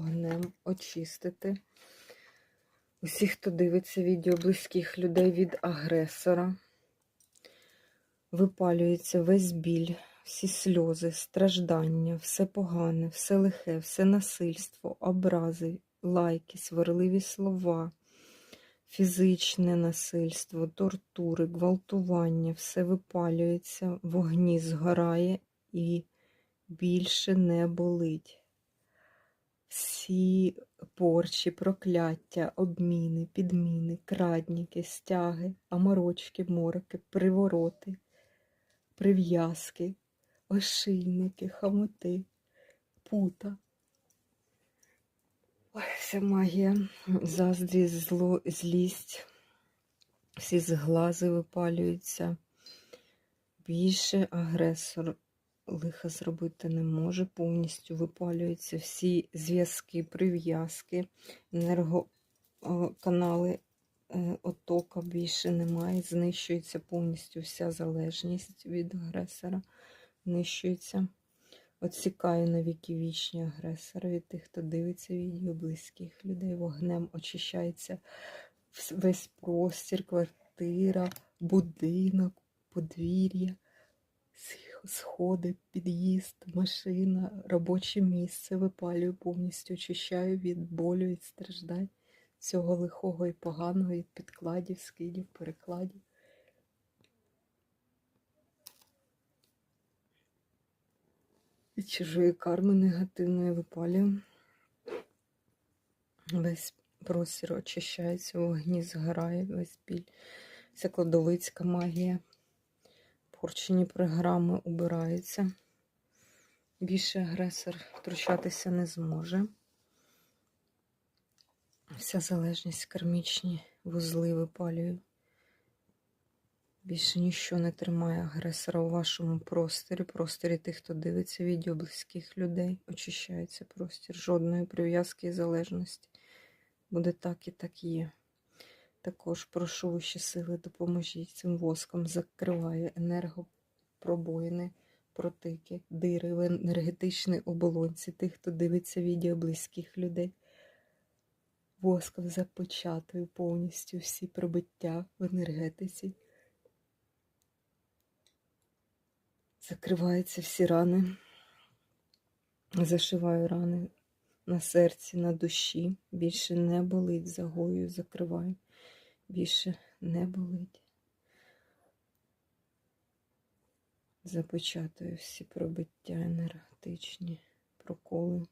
Вогнем очистити усіх, хто дивиться відео близьких людей від агресора. Випалюється весь біль, всі сльози, страждання, все погане, все лихе, все насильство, образи, лайки, сварливі слова, фізичне насильство, тортури, гвалтування, все випалюється, вогні згорає і більше не болить всі порчі, прокляття, обміни, підміни, крадніки, стяги, аморочки, мороки, привороти, прив'язки, ошийники, хамоти, пута. Ой, вся магія, заздрість, зло, злість, всі зглази випалюються. Більше агресор лиха зробити не може, повністю випалюються всі зв'язки, прив'язки, енергоканали е, отока більше немає, знищується повністю вся залежність від агресора, знищується. Отсікає на віки вічні агресора від тих, хто дивиться відео близьких людей. Вогнем очищається весь простір, квартира, будинок, подвір'я сходи, під'їзд, машина, робоче місце випалюю, повністю очищаю від болю, від страждань, всього лихого і поганого, від підкладів, скидів, перекладів. Від чужої карми негативної випалюю. Весь простір очищається, вогні згорає, весь біль. Вся кладовицька магія порчені програми убираються. Більше агресор втручатися не зможе. Вся залежність кармічні вузли випалюю. Більше нічого не тримає агресора у вашому просторі, просторі тих, хто дивиться відео близьких людей. Очищається простір. Жодної прив'язки і залежності. Буде так і так є. Також прошу вищі сили, допоможіть цим воском, закриває енергопробоїни, протики, дири в енергетичній оболонці тих, хто дивиться відео близьких людей. Воском запечатую повністю всі пробиття в енергетиці. Закриваються всі рани, зашиваю рани на серці, на душі. Більше не болить, загою, закриваю більше не болить. Започатую всі пробиття енергетичні, проколи.